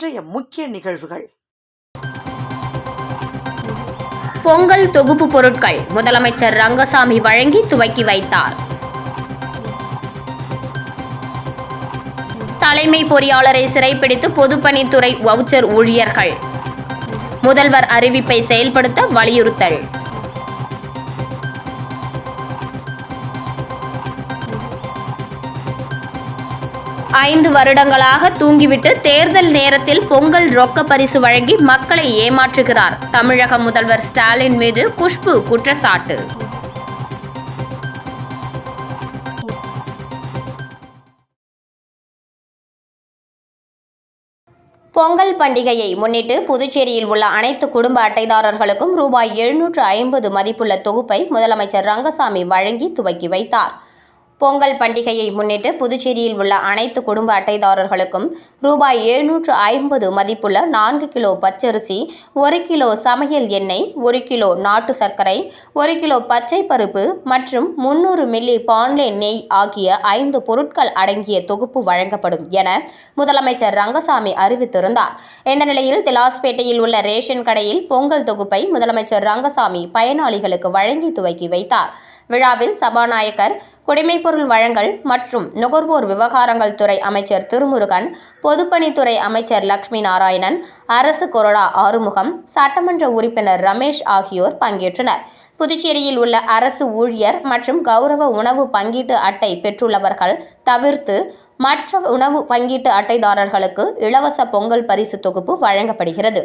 இன்றைய முக்கிய நிகழ்வுகள். பொங்கல் தொகுப்பு பொருட்கள் முதலமைச்சர் ரங்கசாமி வழங்கி துவக்கி வைத்தார். தலைமை பொறியாளரை சிறைப்பிடித்து பொதுப்பணித்துறை வவுச்சர் ஊழியர்கள். முதல்வர் அறிவிப்பை செயல்படுத்த வலியுறுத்தல். ஐந்து வருடங்களாக தூங்கிவிட்டு தேர்தல் நேரத்தில் பொங்கல் ரொக்க பரிசு வழங்கி மக்களை ஏமாற்றுகிறார். தமிழக முதல்வர் ஸ்டாலின் மீது குஷ்பு குற்றச்சாட்டு. பொங்கல் பண்டிகையை முன்னிட்டு புதுச்சேரியில் உள்ள அனைத்து குடும்ப அட்டைதாரர்களுக்கும் ரூபாய் எழுநூற்று ஐம்பது மதிப்புள்ள தொகுப்பை முதலமைச்சர் ரங்கசாமி வழங்கி துவக்கி வைத்தார். பொங்கல் பண்டிகையை முன்னிட்டு புதுச்சேரியில் உள்ள அனைத்து குடும்ப அட்டைதாரர்களுக்கும் ரூபாய் எழுநூற்று ஐம்பது மதிப்புள்ள நான்கு கிலோ பச்சரிசி ஒரு கிலோ சமையல் எண்ணெய் ஒரு கிலோ நாட்டு சர்க்கரை ஒரு கிலோ பச்சை பருப்பு மற்றும் முன்னூறு மில்லி பான்லே நெய் ஆகிய ஐந்து பொருட்கள் அடங்கிய தொகுப்பு வழங்கப்படும் என முதலமைச்சர் ரங்கசாமி அறிவித்திருந்தார். இந்த நிலையில் திலாஸ்பேட்டையில் உள்ள ரேஷன் கடையில் பொங்கல் தொகுப்பை முதலமைச்சர் ரங்கசாமி பயனாளிகளுக்கு வழங்கி துவக்கி வைத்தார். விழாவில் சபாநாயகர் குடிமைப்பொருள் வழங்கல் மற்றும் நுகர்வோர் விவகாரங்கள் துறை அமைச்சர் திருமுருகன் பொதுப்பணித்துறை அமைச்சர் லக்ஷ்மி நாராயணன் அரசு கொறடா ஆறுமுகம் சட்டமன்ற உறுப்பினர் ரமேஷ் ஆகியோர் பங்கேற்றனர். புதுச்சேரியில் உள்ள அரசு ஊழியர் மற்றும் கௌரவ உணவு பங்கீட்டு அட்டை பெற்றுள்ளவர்கள் தவிர்த்து மற்ற உணவு பங்கீட்டு அட்டைதாரர்களுக்கு இலவச பொங்கல் பரிசு தொகுப்பு வழங்கப்படுகிறது.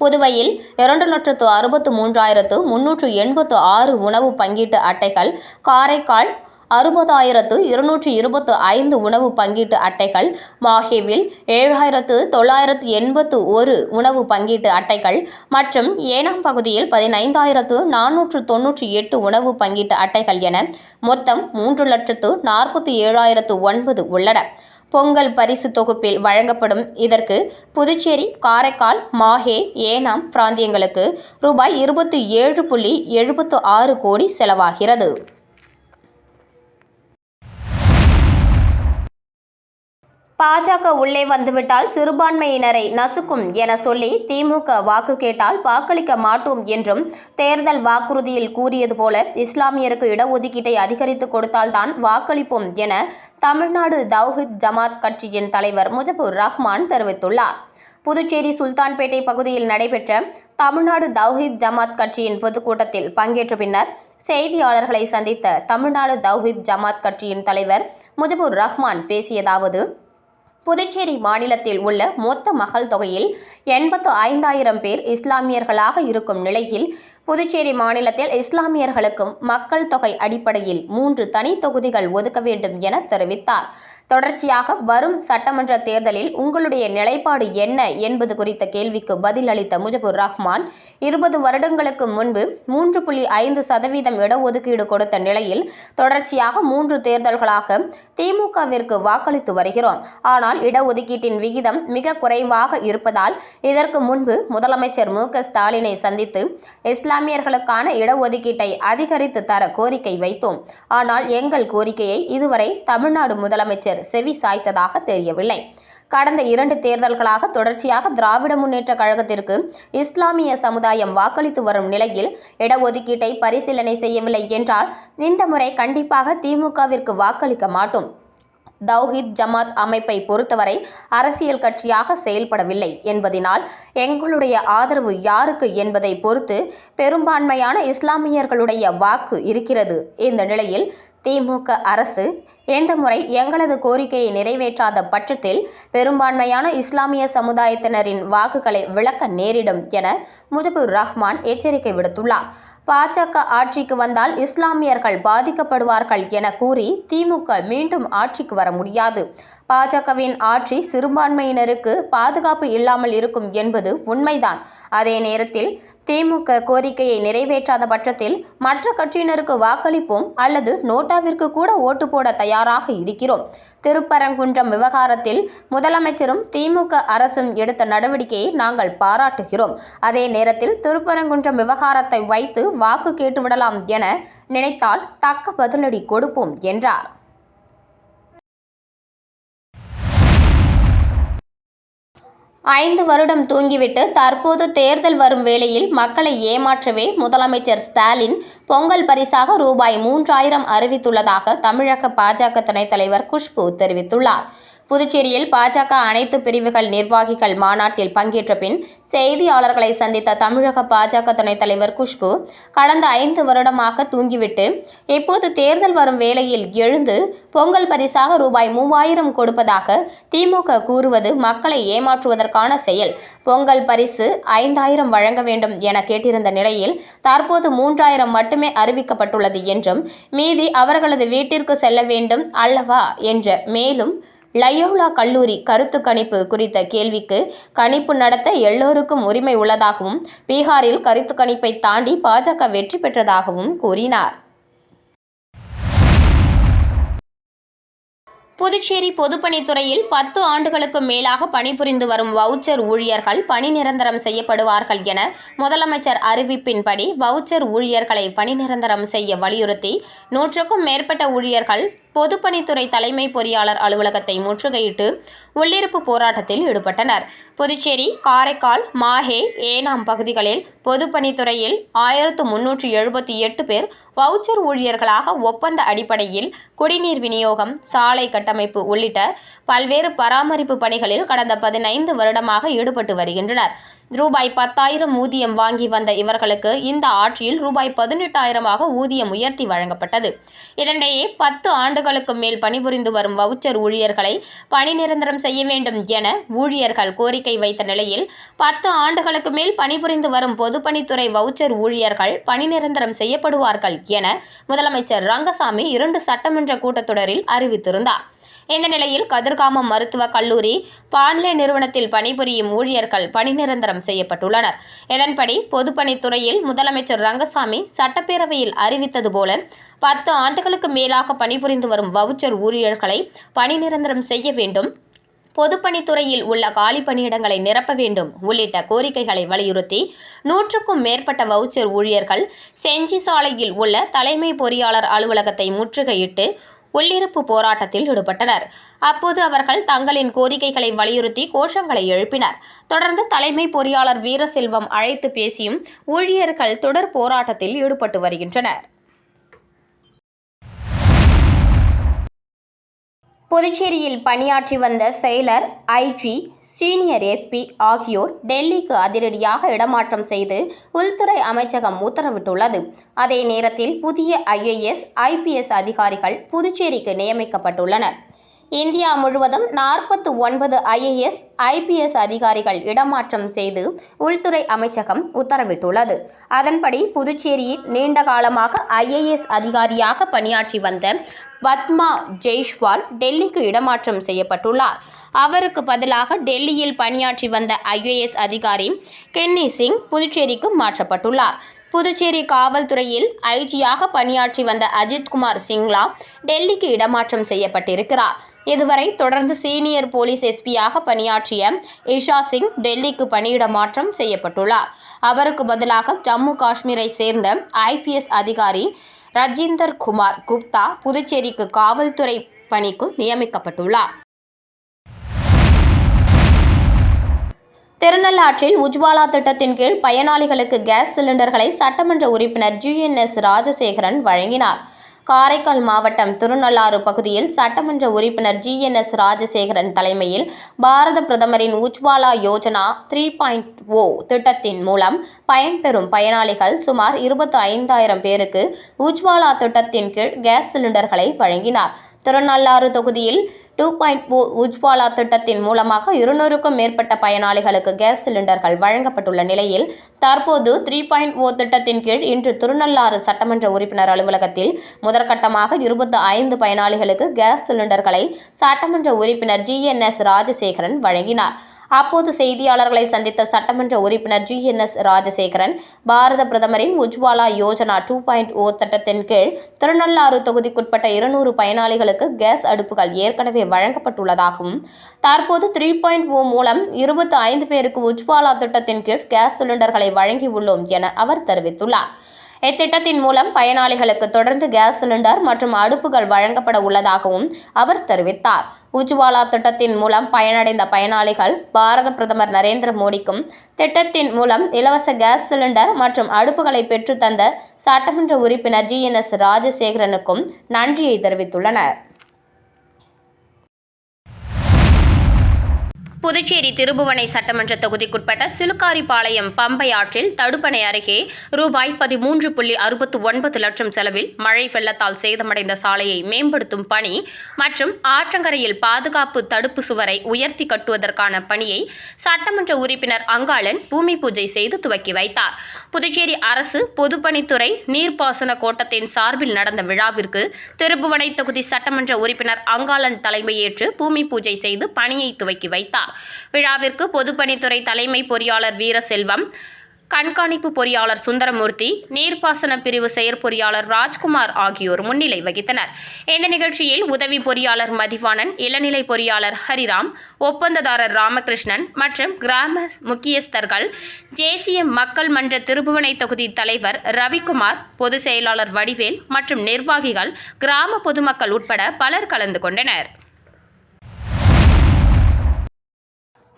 புதுவையில் இரண்டு லட்சத்து அறுபத்து மூன்றாயிரத்து முன்னூற்று எண்பத்து ஆறு உணவு பங்கீட்டு அட்டைகள் காரைக்கால் அறுபதாயிரத்து இருநூற்றி இருபத்து ஐந்து உணவு பங்கீட்டு அட்டைகள் மாஹேவில் ஏழாயிரத்து தொள்ளாயிரத்து எண்பத்து ஒரு உணவு பங்கீட்டு அட்டைகள் மற்றும் ஏனாம் பகுதியில் பதினைந்தாயிரத்து நானூற்று தொன்னூற்றி எட்டு உணவு பங்கீட்டு அட்டைகள் என மொத்தம் மூன்று லட்சத்து நாற்பத்தி ஏழாயிரத்து ஒன்பது உள்ளன. பொங்கல் பரிசு தொகுப்பில் வழங்கப்படும். இதற்கு புதுச்சேரி காரைக்கால் மாஹே ஏனாம் பிராந்தியங்களுக்கு ரூபாய் இருபத்தி ஏழு புள்ளி எழுபத்து ஆறு கோடி செலவாகிறது. பாஜக உள்ளே வந்துவிட்டால் சிறுபான்மையினரை நசுக்கும் என சொல்லி திமுக வாக்கு கேட்டால் வாக்களிக்க மாட்டோம் என்றும் தேர்தல் வாக்குறுதியில் கூறியது போல இஸ்லாமியருக்கு இடஒதுக்கீட்டை அதிகரித்து கொடுத்தால்தான் வாக்களிப்போம் என தமிழ்நாடு தௌஹித் ஜமாத் கட்சியின் தலைவர் முஜபுர் ரஹ்மான் தெரிவித்துள்ளார். புதுச்சேரி சுல்தான்பேட்டை பகுதியில் நடைபெற்ற தமிழ்நாடு தௌஹித் ஜமாத் கட்சியின் பொதுக்கூட்டத்தில் பங்கேற்ற பின்னர் செய்தியாளர்களை சந்தித்த தமிழ்நாடு தௌஹித் ஜமாத் கட்சியின் தலைவர் முஜபுர் ரஹ்மான் பேசியதாவது புதுச்சேரி மாநிலத்தில் உள்ள மொத்த மகள் தொகையில் எண்பத்து ஐந்தாயிரம் பேர் இஸ்லாமியர்களாக இருக்கும் நிலையில் புதுச்சேரி மாநிலத்தில் இஸ்லாமியர்களுக்கும் மக்கள் தொகை அடிப்படையில் மூன்று தனி தொகுதிகள் ஒதுக்க வேண்டும் என தெரிவித்தார். தொடர்ச்சியாக வரும் சட்டமன்ற தேர்தலில் உங்களுடைய நிலைப்பாடு என்ன என்பது குறித்த கேள்விக்கு பதில் அளித்த முஜபுர் ரஹ்மான் இருபது வருடங்களுக்கு முன்பு மூன்று புள்ளி ஐந்து சதவீதம் இடஒதுக்கீடு கொடுத்த நிலையில் தொடர்ச்சியாக மூன்று தேர்தல்களாக திமுகவிற்கு வாக்களித்து வருகிறோம். ஆனால் இடஒதுக்கீட்டின் விகிதம் மிக குறைவாக இருப்பதால் இதற்கு முன்பு முதலமைச்சர் மு. ஸ்டாலினை சந்தித்து இஸ்லாமியர்களுக்கான இடஒதுக்கீட்டை அதிகரித்து தர கோரிக்கை வைத்தோம். ஆனால் எங்கள் கோரிக்கையை இதுவரை தமிழ்நாடு முதலமைச்சர் செவி சாய்த்ததாக தெரியவில்லை. கடந்த இரண்டு தேர்தல்களாக தொடர்ச்சியாக திராவிட முன்னேற்ற கழகத்திற்கு இஸ்லாமிய சமுதாயம் வாக்களித்து வரும் நிலையில் இடஒதுக்கீட்டை பரிசீலனை செய்யவில்லை என்றால் இந்த முறை கண்டிப்பாக திமுகவிற்கு வாக்களிக்க மாட்டோம். தௌஹித் ஜமாத் அமைப்பை பொறுத்தவரை அரசியல் கட்சியாக செயல்படவில்லை என்பதினால் எங்களுடைய ஆதரவு யாருக்கு என்பதை பொறுத்து பெரும்பான்மையான இஸ்லாமியர்களுடைய வாக்கு இருக்கிறது. இந்த நிலையில் திமுக அரசு இந்த முறை எங்களது கோரிக்கையை நிறைவேற்றாத பட்சத்தில் பெரும்பான்மையான இஸ்லாமிய சமுதாயத்தினரின் வாக்குகளை விளக்க நேரிடும் என முஜபுர் ரஹ்மான் எச்சரிக்கை விடுத்துள்ளார். பாஜக ஆட்சிக்கு வந்தால் இஸ்லாமியர்கள் பாதிக்கப்படுவார்கள் என கூறி திமுக மீண்டும் ஆட்சிக்கு வர முடியாது. பாஜகவின் ஆட்சி சிறுபான்மையினருக்கு பாதுகாப்பு இல்லாமல் இருக்கும் என்பது உண்மைதான். அதே நேரத்தில் திமுக கோரிக்கையை நிறைவேற்றாத பட்சத்தில் மற்ற கட்சியினருக்கு வாக்களிப்போம் அல்லது நோட்டாவிற்கு கூட ஓட்டு போட தயாராக இருக்கிறோம். திருப்பரங்குன்றம் விவகாரத்தில் முதலமைச்சரும் திமுக அரசும் எடுத்த நடவடிக்கையை நாங்கள் பாராட்டுகிறோம். அதே நேரத்தில் திருப்பரங்குன்றம் விவகாரத்தை வைத்து வாக்கு கேட்டுவிடலாம் என நினைத்தால் தக்க பதிலடி கொடுப்போம் என்றார். ஐந்து வருடம் தூங்கிவிட்டு தற்போது தேர்தல் வரும் வேளையில் மக்களை ஏமாற்றவே முதலமைச்சர் ஸ்டாலின் பொங்கல் பரிசாக ரூபாய் மூன்றாயிரம் அறிவித்துள்ளதாக தமிழக பாஜக துணைத் தலைவர் குஷ்பு தெரிவித்துள்ளார். புதுச்சேரியில் பாஜக அனைத்து பிரிவுகள் நிர்வாகிகள் மாநாட்டில் பங்கேற்ற பின் செய்தியாளர்களை சந்தித்த தமிழக பாஜக துணைத் தலைவர் குஷ்பு கடந்த ஐந்து வருடமாக தூங்கிவிட்டு இப்போது தேர்தல் வரும் வேளையில் எழுந்து பொங்கல் பரிசாக ரூபாய் மூவாயிரம் கொடுப்பதாக திமுக கூறுவது மக்களை ஏமாற்றுவதற்கான செயல். பொங்கல் பரிசு ஐந்தாயிரம் வழங்க வேண்டும் என கேட்டிருந்த நிலையில் தற்போது மூன்றாயிரம் மட்டுமே அறிவிக்கப்பட்டுள்ளது என்றும் மீதி அவர்களது வீட்டிற்கு செல்ல வேண்டும் அல்லவா? என்ற மேலும் லயோலா கல்லூரி கருத்து கணிப்பு குறித்த கேள்விக்கு கணிப்பு நடத்த எல்லோருக்கும் உரிமை உள்ளதாகவும் பீகாரில் கருத்து கணிப்பை தாண்டி பாஜக வெற்றி பெற்றதாகவும் கூறினார். புதுச்சேரி பொதுப்பணித்துறையில் பத்து ஆண்டுகளுக்கு மேலாக பணிபுரிந்து வரும் வவுச்சர் ஊழியர்கள் பணி நிரந்தரம் செய்யப்படுவார்கள் என முதலமைச்சர் அறிவிப்பின்படி வவுச்சர் ஊழியர்களை பணி நிரந்தரம் செய்ய வலியுறுத்தி நூற்றுக்கும் மேற்பட்ட ஊழியர்கள் பொதுப்பணித்துறை தலைமை பொறியாளர் அலுவலகத்தை முற்றுகையிட்டு உள்ளிருப்பு போராட்டத்தில் ஈடுபட்டனர். புதுச்சேரி காரைக்கால் மாஹே ஏனாம் பகுதிகளில் பொதுப்பணித்துறையில் ஆயிரத்து முன்னூற்றி எழுபத்தி எட்டு பேர் வவுச்சர் ஊழியர்களாக ஒப்பந்த அடிப்படையில் குடிநீர் விநியோகம் சாலை கட்டமைப்பு உள்ளிட்ட பல்வேறு பராமரிப்பு பணிகளில் கடந்த பதினைந்து வருடமாக ஈடுபட்டு வருகின்றனர். ரூபாய் பத்தாயிரம் ஊதியம் வாங்கி வந்த இவர்களுக்கு இந்த ஆட்சியில் ரூபாய் பதினெட்டாயிரமாக ஊதியம் உயர்த்தி வழங்கப்பட்டது. இதனிடையே பத்து ஆண்டுகளுக்கு மேல் பணிபுரிந்து வரும் வவுச்சர் ஊழியர்களை பணி நிரந்தரம் செய்ய வேண்டும் என ஊழியர்கள் கோரிக்கை வைத்த நிலையில் பத்து ஆண்டுகளுக்கு மேல் பணிபுரிந்து வரும் பொதுப்பணித்துறை வவுச்சர் ஊழியர்கள் பணி நிரந்தரம் செய்யப்படுவார்கள் என முதலமைச்சர் ரங்கசாமி இரண்டு சட்டமன்ற கூட்டத்தொடரில் அறிவித்திருந்தார். இந்த நிலையில் கதிர்காமம் மருத்துவக் கல்லூரி பான்லே நிறுவனத்தில் பணிபுரியும் ஊழியர்கள் பணி நிரந்தரம் செய்யப்பட்டுள்ளனர். இதன்படி பொதுப்பணித்துறையில் முதலமைச்சர் ரங்கசாமி சட்டப்பேரவையில் அறிவித்தது போல பத்து ஆண்டுகளுக்கு மேலாக பணிபுரிந்து வரும் வவுச்சர் ஊழியர்களை பணி நிரந்தரம் செய்ய வேண்டும் பொதுப்பணித்துறையில் உள்ள காலி பணியிடங்களை நிரப்ப வேண்டும் உள்ளிட்ட கோரிக்கைகளை வலியுறுத்தி நூற்றுக்கும் மேற்பட்ட வவுச்சர் ஊழியர்கள் செஞ்சி சாலையில் உள்ள தலைமை பொறியாளர் அலுவலகத்தை முற்றுகையிட்டு உள்ளிருப்பு போராட்டத்தில் ஈடுபட்டனர். அப்போது அவர்கள் தங்களின் கோரிக்கைகளை வலியுறுத்தி கோஷங்களை எழுப்பினர். தொடர்ந்து தலைமை பொறியாளர் வீரசெல்வம் அழைத்து பேசியும் ஊழியர்கள் தொடர் போராட்டத்தில் ஈடுபட்டு வருகின்றனர். புதுச்சேரியில் பணியாற்றி வந்த செயலர் ஐஜி சீனியர் எஸ்பி ஆகியோர் டெல்லிக்கு அதிரடியாக இடமாற்றம் செய்து உள்துறை அமைச்சகம் உத்தரவிட்டுள்ளது. அதே நேரத்தில் புதிய ஐஏஎஸ் ஐபிஎஸ் அதிகாரிகள் புதுச்சேரிக்கு நியமிக்கப்பட்டுள்ளனர். இந்தியா முழுவதும் நாற்பத்து ஒன்பது ஐஏஎஸ் ஐபிஎஸ் அதிகாரிகள் இடமாற்றம் செய்து உள்துறை அமைச்சகம் உத்தரவிட்டுள்ளது. அதன்படி புதுச்சேரியில் நீண்ட காலமாக ஐஏஎஸ் அதிகாரியாக பணியாற்றி வந்த பத்மா ஜெய்ஷ்வால் டெல்லிக்கு இடமாற்றம் செய்யப்பட்டுள்ளார். அவருக்கு பதிலாக டெல்லியில் பணியாற்றி வந்த ஐஏஎஸ் அதிகாரி கென்னி சிங் புதுச்சேரிக்கு மாற்றப்பட்டுள்ளார். புதுச்சேரி காவல்துறையில் ஐஜியாக பணியாற்றி வந்த அஜித்குமார் சிங்லா டெல்லிக்கு இடமாற்றம் செய்யப்பட்டிருக்கிறார். இதுவரை தொடர்ந்து சீனியர் போலீஸ் எஸ்பியாக பணியாற்றிய இஷா சிங் டெல்லிக்கு பணியிட மாற்றம் செய்யப்பட்டுள்ளார். அவருக்கு பதிலாக ஜம்மு காஷ்மீரை சேர்ந்த ஐபிஎஸ் அதிகாரி ரஜிந்தர் குமார் குப்தா புதுச்சேரிக்கு காவல்துறை பணிக்கு நியமிக்கப்பட்டுள்ளார். திருநள்ளாற்றில் உஜ்வாலா திட்டத்தின் கீழ் பயனாளிகளுக்கு கேஸ் சிலிண்டர்களை சட்டமன்ற உறுப்பினர் ஜிஎன்எஸ் ராஜசேகரன் வழங்கினார். காரைக்கால் மாவட்டம் திருநள்ளாறு பகுதியில் சட்டமன்ற உறுப்பினர் ஜிஎன்எஸ் ராஜசேகரன் தலைமையில் பாரத பிரதமரின் Ujjwala Yojana three point O திட்டத்தின் மூலம் பயன்பெறும் பயனாளிகள் சுமார் இருபத்தி ஐந்தாயிரம் பேருக்கு உஜ்வாலா திட்டத்தின் கீழ் கேஸ் சிலிண்டர்களை வழங்கினார். திருநள்ளாறு தொகுதியில் டூ பாயிண்ட் ஓ உஜ்வாலா திட்டத்தின் மூலமாக இருநூறுக்கும் மேற்பட்ட பயனாளிகளுக்கு கேஸ் சிலிண்டர்கள் வழங்கப்பட்டுள்ள நிலையில் தற்போது த்ரீ பாயிண்ட் ஓ திட்டத்தின் கீழ் இன்று திருநள்ளாறு சட்டமன்ற உறுப்பினர் அலுவலகத்தில் முதற்கட்டமாக இருபத்தி ஐந்து பயனாளிகளுக்கு கேஸ் சிலிண்டர்களை சட்டமன்ற உறுப்பினர் ஜி என் எஸ் ராஜசேகரன் வழங்கினார். அப்போது செய்தியாளர்களை சந்தித்த சட்டமன்ற உறுப்பினர் ஜி என் எஸ் ராஜசேகரன் பாரத பிரதமரின் Ujjwala Yojana two point O திட்டத்தின் கீழ் திருநள்ளாறு தொகுதிக்குட்பட்ட இருநூறு பயனாளிகளுக்கு கேஸ் அடுப்புகள் ஏற்கனவே வழங்கப்பட்டுள்ளதாகவும் தற்போது த்ரீ பாயிண்ட் ஓ மூலம் இருபத்தி ஐந்து பேருக்கு உஜ்வாலா திட்டத்தின் கீழ் கேஸ் சிலிண்டர்களை வழங்கியுள்ளோம் என அவர் தெரிவித்துள்ளார். இத்திட்டத்தின் மூலம் பயனாளிகளுக்கு தொடர்ந்து கேஸ் சிலிண்டர் மற்றும் அடுப்புகள் வழங்கப்பட உள்ளதாகவும் அவர் தெரிவித்தார். உஜ்வாலா திட்டத்தின் மூலம் பயனடைந்த பயனாளிகள் பாரத பிரதமர் நரேந்திர மோடிக்கும் திட்டத்தின் மூலம் இலவச கேஸ் சிலிண்டர் மற்றும் அடுப்புகளை பெற்று தந்த சட்டமன்ற உறுப்பினர் ஜி என் எஸ் ராஜசேகரனுக்கும் நன்றியை தெரிவித்துள்ளனர். புதுச்சேரி திருபுவனை சட்டமன்ற தொகுதிக்குட்பட்ட சிலுக்காரிபாளையம் பம்பை ஆற்றில் தடுப்பணை அருகே ரூபாய் பதிமூன்று புள்ளி அறுபத்து ஒன்பது லட்சம் செலவில் மழை வெள்ளத்தால் சேதமடைந்த சாலையை மேம்படுத்தும் பணி மற்றும் ஆற்றங்கரையில் பாதுகாப்பு தடுப்பு சுவரை உயர்த்தி கட்டுவதற்கான பணியை சட்டமன்ற உறுப்பினர் அங்காளன் பூமி பூஜை செய்து துவக்கி வைத்தார். புதுச்சேரி அரசு பொதுப்பணித்துறை நீர்ப்பாசன கோட்டத்தின் சார்பில் நடந்த விழாவிற்கு திருபுவனை தொகுதி சட்டமன்ற உறுப்பினர் அங்காளன் தலைமையேற்று பூமி பூஜை செய்து பணியை துவக்கி வைத்தார். விழாவிற்கு பொதுப்பணித்துறை தலைமை பொறியாளர் வீரசெல்வம் கண்காணிப்பு பொறியாளர் சுந்தரமூர்த்தி நீர்ப்பாசன பிரிவு செயற்பொறியாளர் ராஜ்குமார் ஆகியோர் முன்னிலை வகித்தனர். இந்த நிகழ்ச்சியில் உதவி பொறியாளர் மதிவாணன் இளநிலை பொறியாளர் ஹரிராம் ஒப்பந்ததாரர் ராமகிருஷ்ணன் மற்றும் கிராம முக்கியஸ்தர்கள் தேசிய மக்கள் மன்ற திருபுவனை தொகுதி தலைவர் ரவிக்குமார் பொதுச் செயலாளர் வடிவேல் மற்றும் நிர்வாகிகள் கிராம பொதுமக்கள் உட்பட பலர் கலந்து கொண்டனர்.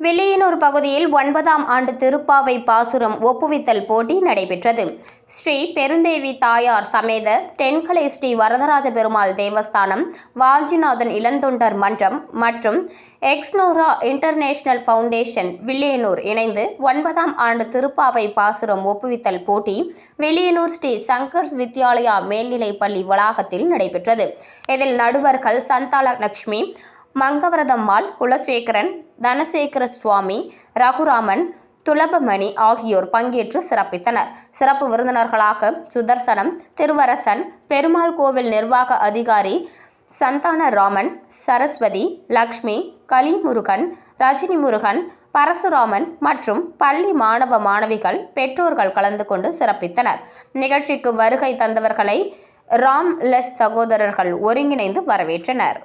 வில்லியனூர் பகுதியில் ஒன்பதாம் ஆண்டு திருப்பாவை பாசுரம் ஒப்புவித்தல் போட்டி நடைபெற்றது. ஸ்ரீ பெருந்தேவி தாயார் சமேத தென்கலை ஸ்ரீ வரதராஜ பெருமாள் தேவஸ்தானம் வாஞ்சிநாதன் இளந்தொண்டர் மன்றம் மற்றும் எக்ஸ்னோரா இன்டர்நேஷனல் ஃபவுண்டேஷன் வில்லியனூர் இணைந்து ஒன்பதாம் ஆண்டு திருப்பாவை பாசுரம் ஒப்புவித்தல் போட்டி வில்லியனூர் ஸ்ரீ சங்கர்ஸ் வித்யாலயா மேல்நிலைப் பள்ளி வளாகத்தில் நடைபெற்றது. இதில் நடுவர்கள் சந்தால லட்சுமி மங்கவரதம்மாள் குலசேகரன் தனசேகர சுவாமி ரகுராமன் துலபமணி ஆகியோர் பங்கேற்று சிறப்பித்தனர். சிறப்பு விருந்தினர்களாக சுதர்சனம் திருவரசன் பெருமாள் கோவில் நிர்வாக அதிகாரி சந்தானராமன் சரஸ்வதி லக்ஷ்மி கலிமுருகன் ரஜினி முருகன் பரசுராமன் மற்றும் பள்ளி மாணவ மாணவிகள் பெற்றோர்கள் கலந்து கொண்டு சிறப்பித்தனர். நிகழ்ச்சிக்கு வருகை தந்தவர்களை ராம் லஷ் சகோதரர்கள் ஒருங்கிணைந்து வரவேற்றனர்.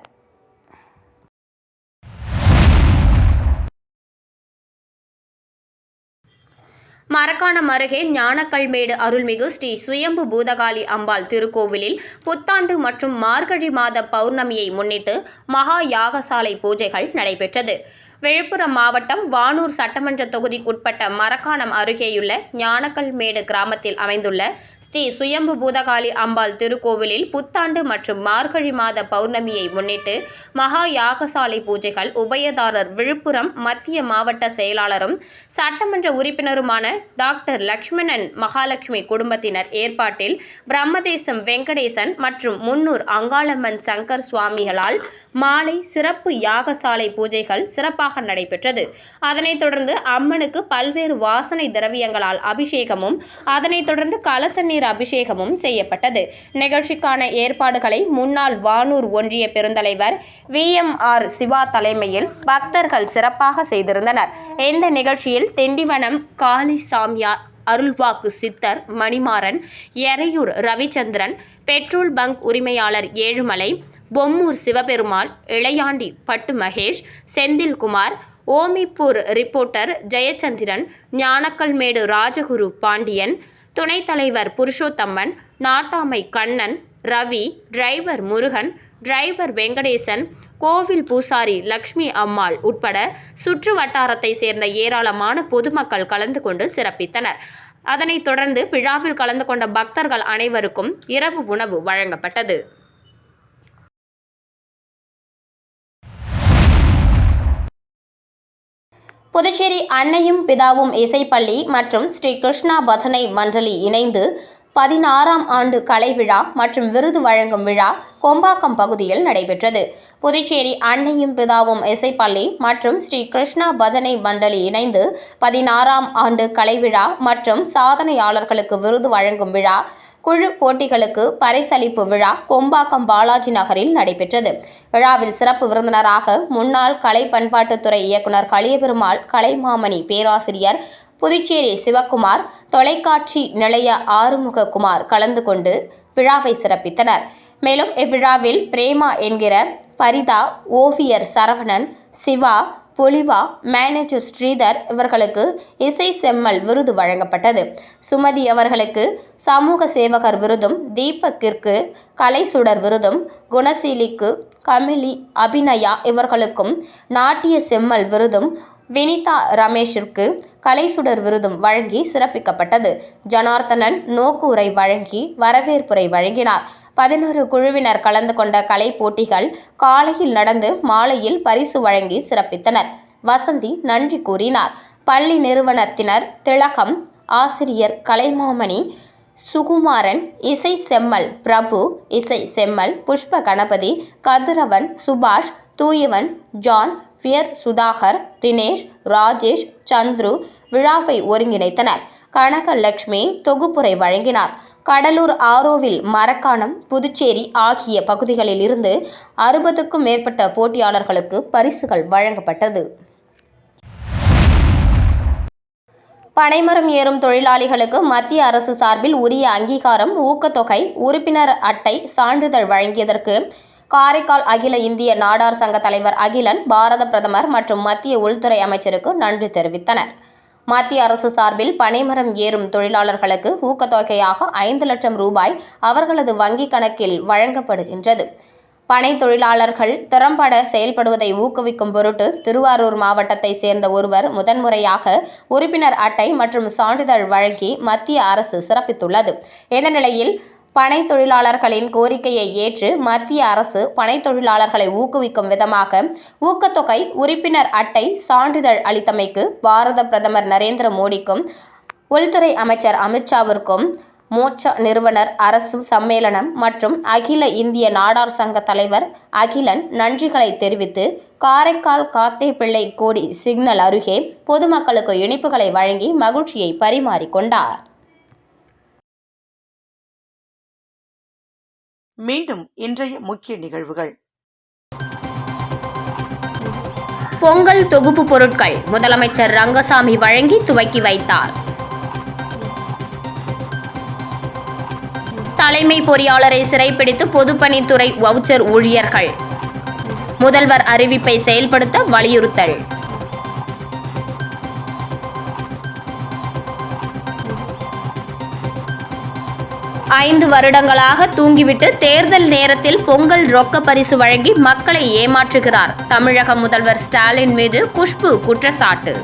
மரக்காணம் அருகே ஞானக்கல்மேடு அருள்மிகு ஸ்ரீ சுயம்பு பூதகாளி அம்பாள் திருக்கோவிலில் புத்தாண்டு மற்றும் மார்கழி மாத பௌர்ணமியை முன்னிட்டு மகா யாகசாலை பூஜைகள் நடைபெற்றது. விழுப்புரம் மாவட்டம் வானூர் சட்டமன்ற தொகுதிக்குட்பட்ட மரக்காணம் அருகேயுள்ள ஞானக்கல்மேடு கிராமத்தில் அமைந்துள்ள ஸ்ரீ சுயம்பு பூதகாளி அம்பாள் திருக்கோவிலில் புத்தாண்டு மற்றும் மார்கழி மாத பௌர்ணமியை முன்னிட்டு மகா யாகசாலை பூஜைகள் உபயதாரர் விழுப்புரம் மத்திய மாவட்ட செயலாளரும் சட்டமன்ற உறுப்பினருமான டாக்டர் லக்ஷ்மணன் மகாலட்சுமி குடும்பத்தினர் ஏற்பாட்டில் பிரம்மதேசம் வெங்கடேசன் மற்றும் முன்னூர் அங்காளம்மன் சங்கர் சுவாமிகளால் மாலை சிறப்பு யாகசாலை பூஜைகள் சிறப்பாக நடைபெற்றது. அதனைத் தொடர்ந்து அம்மனுக்கு பல்வேறு வாசனை திரவியங்களால் அபிஷேகமும் அதனைத் தொடர்ந்து கலச நீர் அபிஷேகமும் செய்யப்பட்டது. நிகழ்ச்சிக்கான ஏற்பாடுகளை முன்னாள் வானூர் ஒன்றிய பெருந்தலைவர் வி. எம். ஆர். சிவா தலைமையில் பக்தர்கள் சிறப்பாக செய்திருந்தனர். இந்த நிகழ்ச்சியில் திண்டிவனம் காளி சாமியார் அருள்வாக்கு சித்தர் மணிமாறன் எறையூர் ரவிச்சந்திரன் பெட்ரோல் பங்க் உரிமையாளர் ஏழுமலை பொம்மூர் சிவபெருமாள் இளையாண்டி பட்டு மகேஷ் செந்தில்குமார் ஓமிப்பூர் ரிப்போர்ட்டர் ஜெயச்சந்திரன் ஞானக்கல்மேடு ராஜகுரு பாண்டியன் துணைத் தலைவர் புருஷோத்தம்மன் நாட்டாமை கண்ணன் ரவி டிரைவர் முருகன் டிரைவர் வெங்கடேசன் கோவில் பூசாரி லக்ஷ்மி அம்மாள் உட்பட சுற்று வட்டாரத்தை சேர்ந்த ஏராளமான பொதுமக்கள் கலந்து கொண்டு சிறப்பித்தனர். அதனைத் தொடர்ந்து விழாவில் கலந்து கொண்ட பக்தர்கள் அனைவருக்கும் இரவு உணவு வழங்கப்பட்டது. புதுச்சேரி அன்னையும் பிதாவும் இசைப்பள்ளி மற்றும் ஸ்ரீ கிருஷ்ணா பஜனை மண்டலி இணைந்து பதினாறாம் ஆண்டு கலை விழா மற்றும் விருது வழங்கும் விழா கொம்பாக்கம் பகுதியில் நடைபெற்றது. புதுச்சேரி அன்னையும் பிதாவும் இசைப்பள்ளி மற்றும் ஸ்ரீ கிருஷ்ணா பஜனை மண்டலி இணைந்து பதினாறாம் ஆண்டு கலை விழா மற்றும் சாதனையாளர்களுக்கு விருது வழங்கும் விழா குழு போட்டிகளுக்கு பரிசளிப்பு விழா கொம்பாக்கம் பாலாஜி நகரில் நடைபெற்றது. விழாவில் சிறப்பு விருந்தினராக முன்னாள் கலை பண்பாட்டுத்துறை இயக்குனர் களியபெருமாள் கலைமாமணி பேராசிரியர் புதுச்சேரி சிவக்குமார் தொலைக்காட்சி நிலைய ஆறுமுகக்குமார் கலந்து கொண்டு விழாவை சிறப்பித்தனர். மேலும் இவ்விழாவில் பிரேமா என்கிற பரிதா ஓவியர் சரவணன் சிவா பொலிவா மேனேஜர் ஸ்ரீதர் இவர்களுக்கு இசை செம்மல் விருது வழங்கப்பட்டது. சுமதி அவர்களுக்கு சமூக சேவகர் விருதும் தீபக்கிற்கு கலை சுடர் விருதும் குணசீலிக்கு கமிலி அபிநயா இவர்களுக்கும் நாட்டிய செம்மல் விருதும் வினிதா ரமேஷிற்கு கலைசுடர் விருதும் வழங்கி சிறப்பிக்கப்பட்டது. ஜனார்த்தனன் நோக்குரை வழங்கி வரவேற்புரை வழங்கினார். பதினோரு குழுவினர் கலந்து கொண்ட கலை போட்டிகள் காலையில் நடந்து மாலையில் பரிசு வழங்கி சிறப்பித்தனர். வசந்தி நன்றி கூறினார். பள்ளி நிறுவனத்தினர் திலகம் ஆசிரியர் கலைமாமணி சுகுமாரன் இசை செம்மல் பிரபு இசை செம்மல் புஷ்ப கணபதி கதிரவன் சுபாஷ் தூயவன் ஜான் வியர் சுதாகர் தினேஷ் ராஜேஷ் சந்துரு விழாவை ஒருங்கிணைத்தனர். கனகலட்சுமி தொகுப்புரை வழங்கினார். கடலூர் ஆரோவில் மரக்காணம் புதுச்சேரி ஆகிய பகுதிகளில் இருந்து அறுபதுக்கும் மேற்பட்ட போட்டியாளர்களுக்கு பரிசுகள் வழங்கப்பட்டது. பனைமரம் ஏறும் தொழிலாளிகளுக்கு மத்திய அரசு சார்பில் உரிய அங்கீகாரம் ஊக்கத்தொகை உறுப்பினர் அட்டை சான்றிதழ் வழங்கியதற்கு காரைக்கால் அகில இந்திய நாடார் சங்க தலைவர் அகிலன் பாரத பிரதமர் மற்றும் மத்திய உள்துறை அமைச்சருக்கு நன்றி தெரிவித்தனர். மத்திய அரசு சார்பில் பனைமரம் ஏறும் தொழிலாளர்களுக்கு ஊக்கத்தொகையாக ஐந்து லட்சம் ரூபாய் அவர்களது வங்கிக் கணக்கில் வழங்கப்படுகின்றது. பனை தொழிலாளர்கள் திறம்பட செயல்படுவதை ஊக்குவிக்கும் பொருட்டு திருவாரூர் மாவட்டத்தை சேர்ந்த ஒருவர் முதன்முறையாக உறுப்பினர் அட்டை மற்றும் சான்றிதழ் வழங்கி மத்திய அரசு சிறப்பித்துள்ளது. இந்த நிலையில் பனை தொழிலாளர்களின் கோரிக்கையை ஏற்று மத்திய அரசு பனை தொழிலாளர்களை ஊக்குவிக்கும் விதமாக ஊக்கத்தொகை உறுப்பினர் அட்டை சான்றிதழ் அளித்தமைக்கு பாரத பிரதமர் நரேந்திர மோடிக்கும் உள்துறை அமைச்சர் அமித்ஷாவிற்கும் மோட்சா நிறுவனர் அரசு சம்மேளனம் மற்றும் அகில இந்திய நாடார் சங்க தலைவர் அகிலன் நன்றிகளை தெரிவித்து காரைக்கால் காத்தேப்பிள்ளை கோடி சிக்னல் அருகே பொதுமக்களுக்கு இனிப்புகளை வழங்கி மகிழ்ச்சியை பரிமாறிக்கொண்டார். மீண்டும் இன்றைய முக்கிய நிகழ்வுகள். பொங்கல் தொகுப்பு பொருட்கள் முதலமைச்சர் ரங்கசாமி வழங்கி துவக்கி வைத்தார். தலைமை பொறியாளரை சிறைப்பிடித்து பொதுப்பணித்துறை வவுச்சர் ஊழியர்கள். முதல்வர் அறிவிப்பை செயல்படுத்த வலியுறுத்தல். ஐந்து வருடங்களாக தூங்கிவிட்டு தேர்தல் நேரத்தில் பொங்கல் ரொக்க பரிசு வழங்கி மக்களை ஏமாற்றுகிறார். தமிழக முதல்வர் ஸ்டாலின் மீது குஷ்பு குற்றச்சாட்டு.